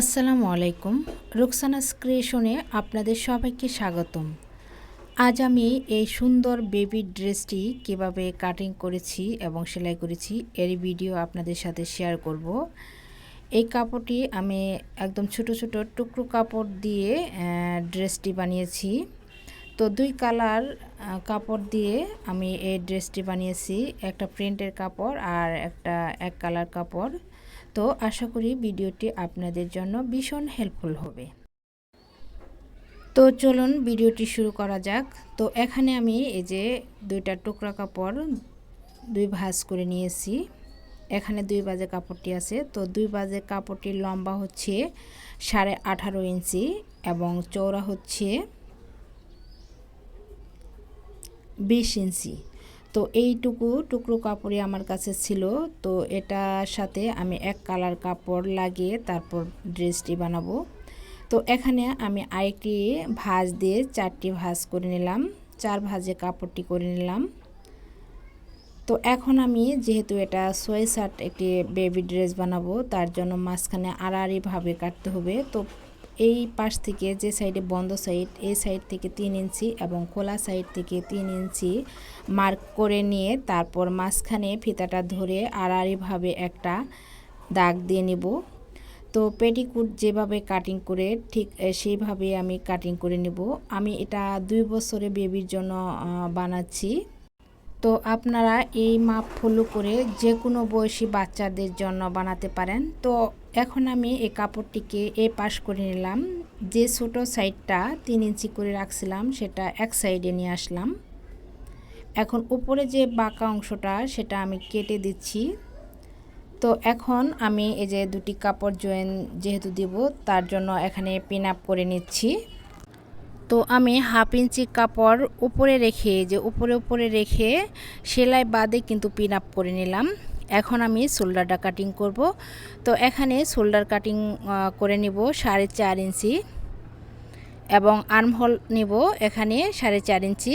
আসসালামু আলাইকুম। রুকসানাস ক্রিয়েশনে আপনাদের সবাইকে স্বাগতম। আজ আমি এই সুন্দর বেবি ড্রেসটি কীভাবে কাটিং করেছি এবং সেলাই করেছি এর ভিডিও আপনাদের সাথে শেয়ার করব। এই কাপড়টি আমি একদম ছোট ছোট টুকরো কাপড় দিয়ে ড্রেসটি বানিয়েছি। তো দুই কালার কাপড় দিয়ে আমি এই ড্রেসটি বানিয়েছি। একটা প্রিন্টের কাপড় আর একটা এক কালার কাপড়। তো আশা করি ভিডিওটি আপনাদের জন্য ভীষণ হেল্পফুল হবে। তো চলুন ভিডিওটি শুরু করা যাক। তো এখানে আমি এই যে দুইটা টুকরা কাপড় দুই ভাঁজ করে নিয়েছি। এখানে দুই বাজে কাপড়টি আছে। তো দুই বাজে কাপড়টির লম্বা হচ্ছে সাড়ে আঠারো ইঞ্চি এবং চৌড়া হচ্ছে বিশ ইঞ্চি। তো এইটুকু টুকরো কাপড়ই আমার কাছে ছিল। তো এটার সাথে আমি এক কালার কাপড় লাগিয়ে তারপর ড্রেসটি বানাবো। তো এখানে আমি আরেকটি ভাঁজ দিয়ে চারটি ভাঁজ করে নিলাম। চার ভাজে কাপড়টি করে নিলাম। তো এখন আমি যেহেতু এটা সোয়ে শার্ট একটি বেবি ড্রেস বানাবো, তার জন্য মাঝখানে আড়াআড়িভাবে কাটতে হবে। তো এই পাশ থেকে যে সাইডে বন্ধ সাইড, এই সাইড থেকে তিন ইঞ্চি এবং খোলা সাইড থেকে তিন ইঞ্চি মার্ক করে নিয়ে তারপর মাঝখানে ফিতাটা ধরে আড়াআড়িভাবে একটা দাগ দিয়ে নিব। তো পেটিকুট যেভাবে কাটিং করে ঠিক সেইভাবে আমি কাটিং করে নেব। আমি এটা দুই বছরে বেবির জন্য বানাচ্ছি। তো আপনারা এই মাপ ফলো করে যে কোনো বয়সী বাচ্চাদের জন্য বানাতে পারেন। তো এখন আমি এই কাপড়টিকে এ পাশ করে নিলাম। যে ছোটো সাইডটা তিন ইঞ্চি করে রাখছিলাম, সেটা এক সাইডে নিয়ে আসলাম। এখন উপরে যে বাঁকা অংশটা, সেটা আমি কেটে দিচ্ছি। তো এখন আমি এই যে দুটি কাপড় জয়েন যেহেতু দিব, তার জন্য এখানে পিন আপ করে নিচ্ছি। তো আমি হাফ ইঞ্চি কাপড় উপরে রেখে, যে উপরে উপরে রেখে সেলাই বাদে কিন্তু পিন আপ করে নিলাম। এখন আমি শোল্ডারটা কাটিং করব। তো এখানে শোল্ডার কাটিং করে নিব সাড়ে চার ইঞ্চি এবং আর্মহোল নিব এখানে সাড়ে চার ইঞ্চি।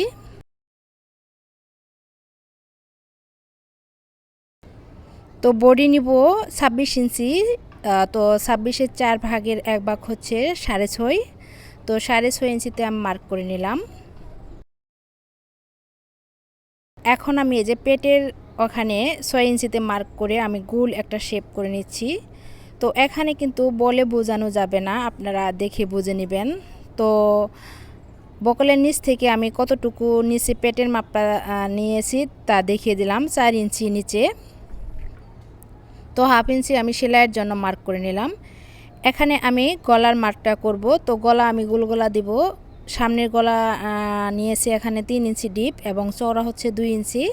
তো বডি নিব ছাব্বিশ ইঞ্চি তো ছাব্বিশের চার ভাগের এক ভাগ হচ্ছে সাড়ে ছয়। তো সাড়ে ছয় ইঞ্চিতে আমি মার্ক করে নিলাম। এখন আমি এই যে পেটের ওখানে ছয় ইঞ্চিতে মার্ক করে আমি গুল একটা শেপ করে নিচ্ছি। তো এখানে কিন্তু বলে বোঝানো যাবে না, আপনারা দেখে বুঝে নেবেন। তো বকলের নিচ থেকে আমি কতটুকু নিচে পেটের মাপটা নিয়েছি তা দেখিয়ে দিলাম, চার ইঞ্চি নিচে। তো হাফ ইঞ্চি আমি সেলাইয়ের জন্য মার্ক করে নিলাম। এখানে আমি গলার মার্কটা করব, তো গলা আমি গোলগলা দিব। সামনের গলা নিয়েছি এখানে তিন ইঞ্চি ডিপ এবং চওড়া হচ্ছে দুই ইঞ্চি।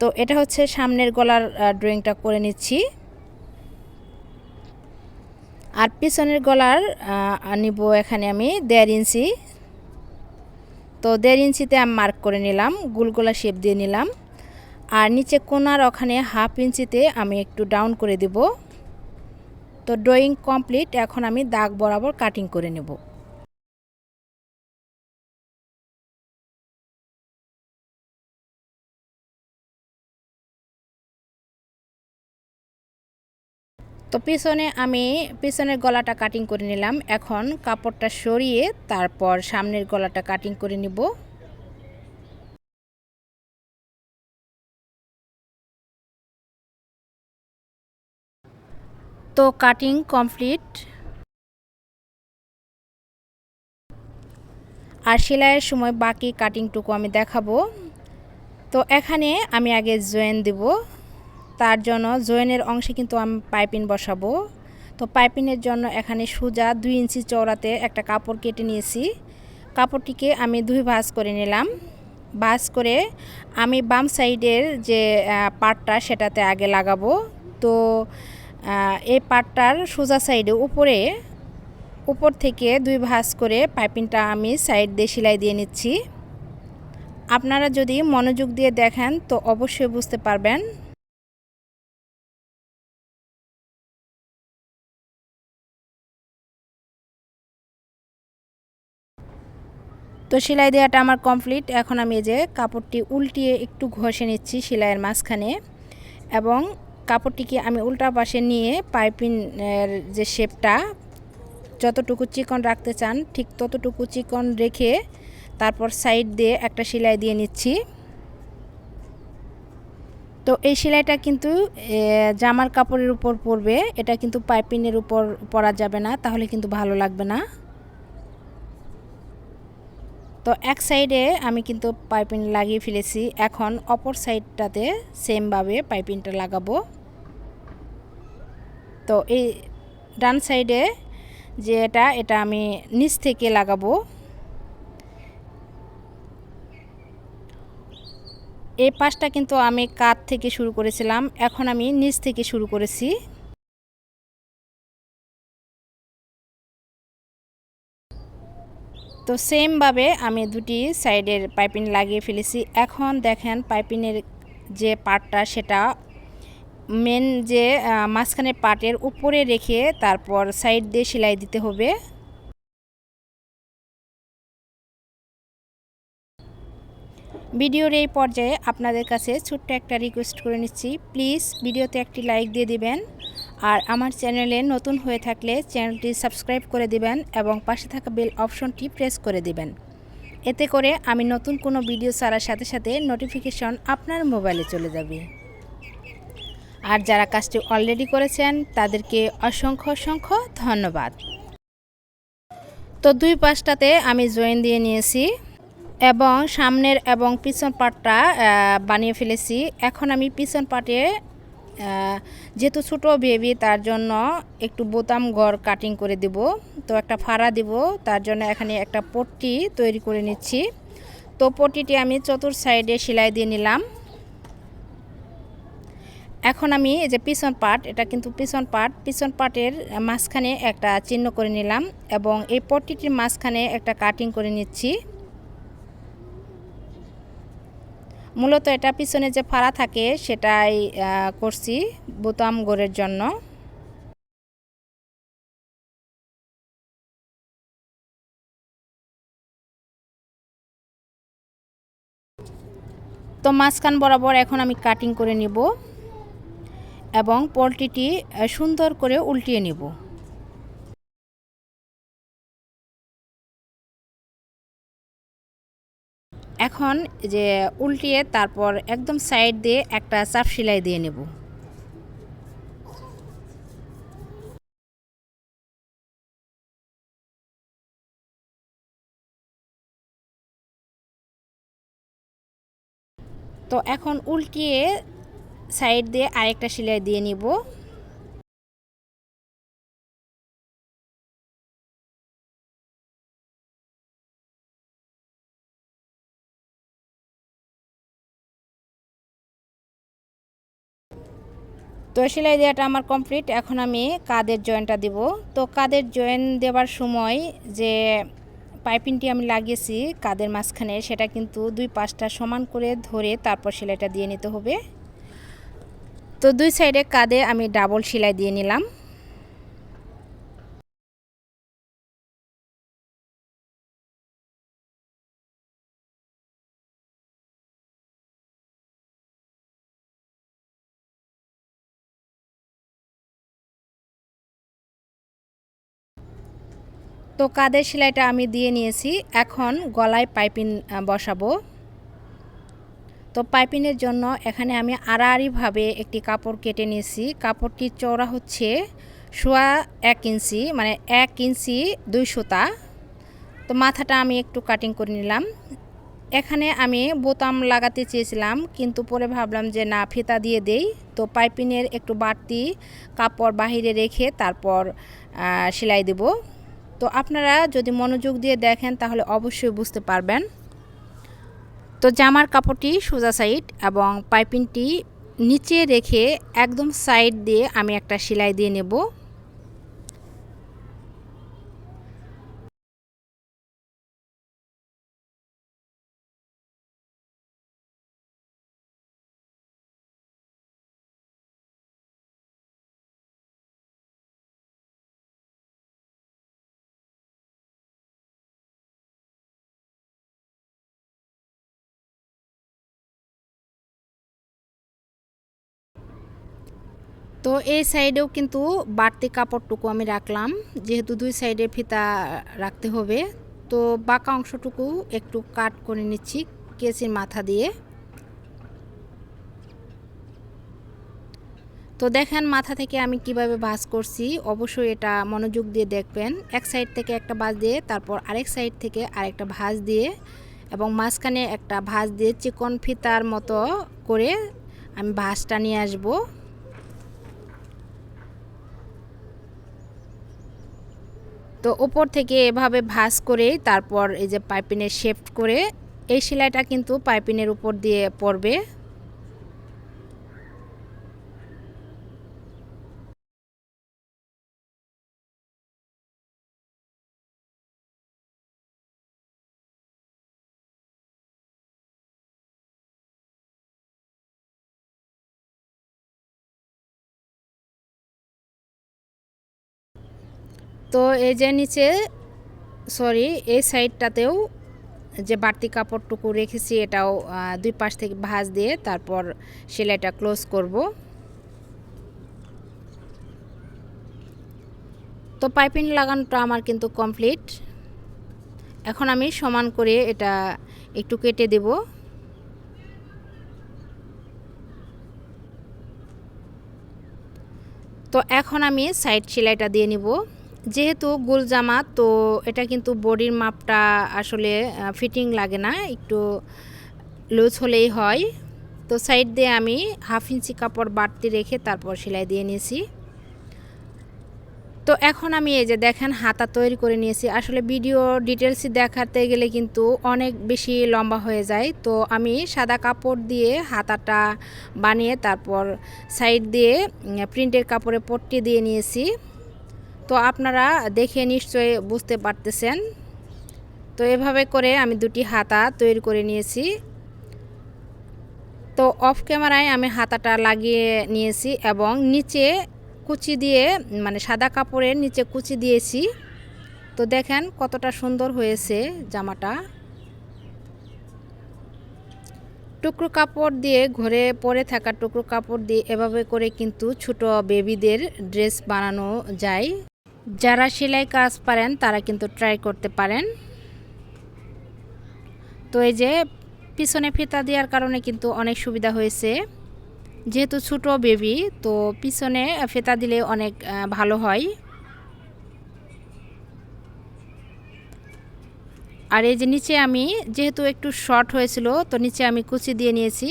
তো এটা হচ্ছে সামনের গলার ড্রয়িংটা করে নিচ্ছি। আর পিছনের গলার নিব এখানে আমি দেড় ইঞ্চি। তো দেড় ইঞ্চিতে আমি মার্ক করে নিলাম গুলগোলা শেপ দিয়ে নিলাম। আর নিচে কোনার ওখানে হাফ ইঞ্চিতে আমি একটু ডাউন করে দেব। তো ড্রয়িং কমপ্লিট, এখন আমি দাগ বরাবর কাটিং করে নেব। তো পিছনে আমি পিছনের গলাটা কাটিং করে নিলাম। এখন কাপড়টা সরিয়ে তারপর সামনের গলাটা কাটিং করে নিব। তো কাটিং কমপ্লিট আর সেলাইয়ের সময় বাকি কাটিংটুকু আমি দেখাবো। তো এখানে আমি আগে জয়েন দেব। তার জন্য জয়েনের অংশে কিন্তু আমি পাইপিন বসাবো। তো পাইপিনের জন্য এখানে সোজা দুই ইঞ্চি চওড়াতে একটা কাপড় কেটে নিয়েছি। কাপড়টিকে আমি দুই ভাঁজ করে নিলাম। ভাঁজ করে আমি বাম সাইডের যে পাটটা সেটাতে আগে লাগাবো। তো এই পাটটার সোজা সাইডে উপরে, উপর থেকে দুই ভাঁজ করে পাইপিংটা আমি সাইড দিয়ে সেলাই দিয়ে নিচ্ছি। আপনারা যদি মনোযোগ দিয়ে দেখেন তো অবশ্যই বুঝতে পারবেন। তো সেলাই দেওয়াটা আমার কমপ্লিট। এখন আমি যে কাপড়টি উল্টিয়ে একটু ঘষে নিচ্ছি সেলাইয়ের মাঝখানে এবং কাপড়টিকে আমি উল্টা পাশে নিয়ে পাইপিনের যে শেপটা, যতটুকু চিকন রাখতে চান ঠিক ততটুকু চিকন রেখে তারপর সাইড দিয়ে একটা সেলাই দিয়ে নিচ্ছি। তো এই সেলাইটা কিন্তু জামার কাপড়ের উপর পরবে, এটা কিন্তু পাইপিনের উপর পরা যাবে না, তাহলে কিন্তু ভালো লাগবে না। তো এক সাইডে আমি কিন্তু পাইপিং লাগিয়ে ফেলেছি। এখন অপর সাইডটাতে সেমভাবে পাইপিংটা লাগাবো। তো এই ডান সাইডে যে এটা এটা আমি নিচ থেকে লাগাবো। এই পাশটা কিন্তু আমি কাত থেকে শুরু করেছিলাম। এখন আমি নিচ থেকে শুরু করেছি। তো সেমভাবে আমি দুটি সাইডের পাইপিং লাগিয়ে ফেলেছি। এখন দেখেন পাইপিংয়ের যে পার্টটা, সেটা মেন যে মাঝখানে পার্টের উপরে রেখে তারপর সাইড দিয়ে সেলাই দিতে হবে। ভিডিওর এই পর্যায়ে আপনাদের কাছে ছোট্ট একটা রিকোয়েস্ট করে নিচ্ছি। প্লিজ ভিডিওতে একটি লাইক দিয়ে দিবেন। আর আমার চ্যানেলে নতুন হয়ে থাকলে চ্যানেলটি সাবস্ক্রাইব করে দিবেন এবং পাশে থাকা বেল অপশনটি প্রেস করে দিবেন। এতে করে আমি নতুন কোনো ভিডিও ছাড়ার সাথে সাথে নোটিফিকেশন আপনার মোবাইলে চলে যাবে। আর যারা কাজটি অলরেডি করেছেন, তাদেরকে অসংখ্য অসংখ্য ধন্যবাদ। তো দুই পাশটাতে আমি জয়েন দিয়ে নিয়েছি এবং সামনের এবং পিছন পাটটা বানিয়ে ফেলেছি। এখন আমি পিছন পাটে যেহেতু ছোটো বেবি তার জন্য একটু বোতাম ঘর কাটিং করে দেব। তো একটা ফাড়া দিব, তার জন্য এখানে একটা পট্টি তৈরি করে নিচ্ছি। তো পট্টিটি আমি চতুর সাইডে সেলাই দিয়ে নিলাম। এখন আমি এই যে পিছন পাট এটা কিন্তু পিছন পাট পিছন পাটের মাঝখানে একটা চিহ্ন করে নিলাম এবং এই পট্টিটির মাঝখানে একটা কাটিং করে নিচ্ছি। মূলত এটা পিছনে যে ফাড়া থাকে সেটাই করছি বোতাম গোড়ের জন্য। তো মাঝখান বরাবর এখন আমি কাটিং করে নিব এবং পোলট্রিটি সুন্দর করে উল্টিয়ে নিব। এখন যে উল্টিয়ে তারপর একদম সাইড দিয়ে একটা চাপ সেলাই দিয়ে নেব। তো এখন উল্টিয়ে সাইড দিয়ে আরেকটা সেলাই দিয়ে নিব। তো সেলাই দেওয়াটা আমার কমপ্লিট। এখন আমি কাদের জয়েনটা দেব। তো কাদের জয়েন দেওয়ার সময় যে পাইপিংটি আমি লাগিয়েছি কাদের মাঝখানে, সেটা কিন্তু দুই পাশটা সমান করে ধরে তারপর সেলাইটা দিয়ে নিতে হবে। তো দুই সাইডে কাঁধে আমি ডাবল সেলাই দিয়ে নিলাম। তো কাদের সেলাইটা আমি দিয়ে নিয়েছি, এখন গলায় পাইপিং বসাবো। তো পাইপিংয়ের জন্য এখানে আমি আড়াআড়িভাবে একটি কাপড় কেটে নিয়েছি। কাপড়টির চওড়া হচ্ছে সোয়া এক ইঞ্চি মানে এক ইঞ্চি দুই সুতা। তো মাথাটা আমি একটু কাটিং করে নিলাম। এখানে আমি বোতাম লাগাতে চেয়েছিলাম, কিন্তু পরে ভাবলাম যে না, ফিতা দিয়ে দেই। তো পাইপিংয়ের একটু বাড়তি কাপড় বাহিরে রেখে তারপর সেলাই দেব। তো আপনারা যদি মনোযোগ দিয়ে দেখেন, তাহলে অবশ্যই বুঝতে পারবেন। তো জামার কাপড়টি সোজা সাইড এবং পাইপিংটি নিচে রেখে একদম সাইড দিয়ে আমি একটা সেলাই দিয়ে নেব। তো এই সাইডেও কিন্তু বাড়তি কাপড়টুকু আমি রাখলাম, যেহেতু দুই সাইডে ফিতা রাখতে হবে। তো বাঁকা অংশটুকু একটু কাট করে নিচ্ছি কেচির মাথা দিয়ে। তো দেখেন মাথা থেকে আমি কীভাবে ভাঁজ করছি, অবশ্যই এটা মনোযোগ দিয়ে দেখবেন। এক সাইড থেকে একটা ভাঁজ দিয়ে, তারপর আরেক সাইড থেকে আরেকটা ভাঁজ দিয়ে এবং মাঝখানে একটা ভাঁজ দিয়ে চিকন ফিতার মতো করে আমি ভাঁজটা নিয়ে আসব। তো ওপর থেকে এভাবে ভাঁজ করে তারপর এই যে পাইপিনে শেফট করে, এই সেলাইটা কিন্তু পাইপিনের উপর দিয়ে পড়বে। তো এই যে নিচে সরি এই সাইডটাতেও যে বাড়তি কাপড়টুকু রেখেছি, এটাও দুই পাশ থেকে ভাঁজ দিয়ে তারপর সেলাইটা ক্লোজ করব। তো পাইপিং লাগানোটা আমার কিন্তু কমপ্লিট এখন আমি সমান করে এটা একটু কেটে দেব। তো এখন আমি সাইড সেলাইটা দিয়ে নিব। যেহেতু গোল জামা তো এটা কিন্তু বডির মাপটা আসলে ফিটিং লাগে না, একটু লুজ হলেই হয়। তো সাইড দিয়ে আমি হাফ ইঞ্চি কাপড় বাড়তি রেখে তারপর সেলাই দিয়ে নিয়েছি। তো এখন আমি এই যে দেখেন, হাতা তৈরি করে নিয়েছি। আসলে ভিডিও ডিটেলসই দেখাতে গেলে কিন্তু অনেক বেশি লম্বা হয়ে যায়। তো আমি সাদা কাপড় দিয়ে হাতাটা বানিয়ে তারপর সাইড দিয়ে প্রিন্টের কাপড়ে পট্টি দিয়ে নিয়েছি। তো আপনারা দেখে নিশ্চয়ই বুঝতে পারতেছেন। তো এভাবে করে আমি দুটি হাতা তৈরি করে নিয়েছি। তো অফ ক্যামেরায় আমি হাতাটা লাগিয়ে নিয়েছি এবং নিচে কুচি দিয়ে মানে সাদা কাপড়ের নিচে কুচি দিয়েছি। তো দেখেন কতটা সুন্দর হয়েছে জামাটা। টুকরো কাপড় দিয়ে ঘরে পরে থাকা টুকরো কাপড় দিয়ে এভাবে করে কিন্তু ছোট বেবিদের ড্রেস বানানো যায়। যারা সেলাই কাজ পারেন, তারা কিন্তু ট্রাই করতে পারেন। তো এই যে পিছনে ফিতা দেওয়ার কারণে কিন্তু অনেক সুবিধা হয়েছে। যেহেতু ছোটো বেবি তো পিছনে ফেতা দিলে অনেক ভালো হয়। আর এই যে নিচে আমি, যেহেতু একটু শর্ট হয়েছিল, তো নিচে আমি কুচি দিয়ে নিয়েছি।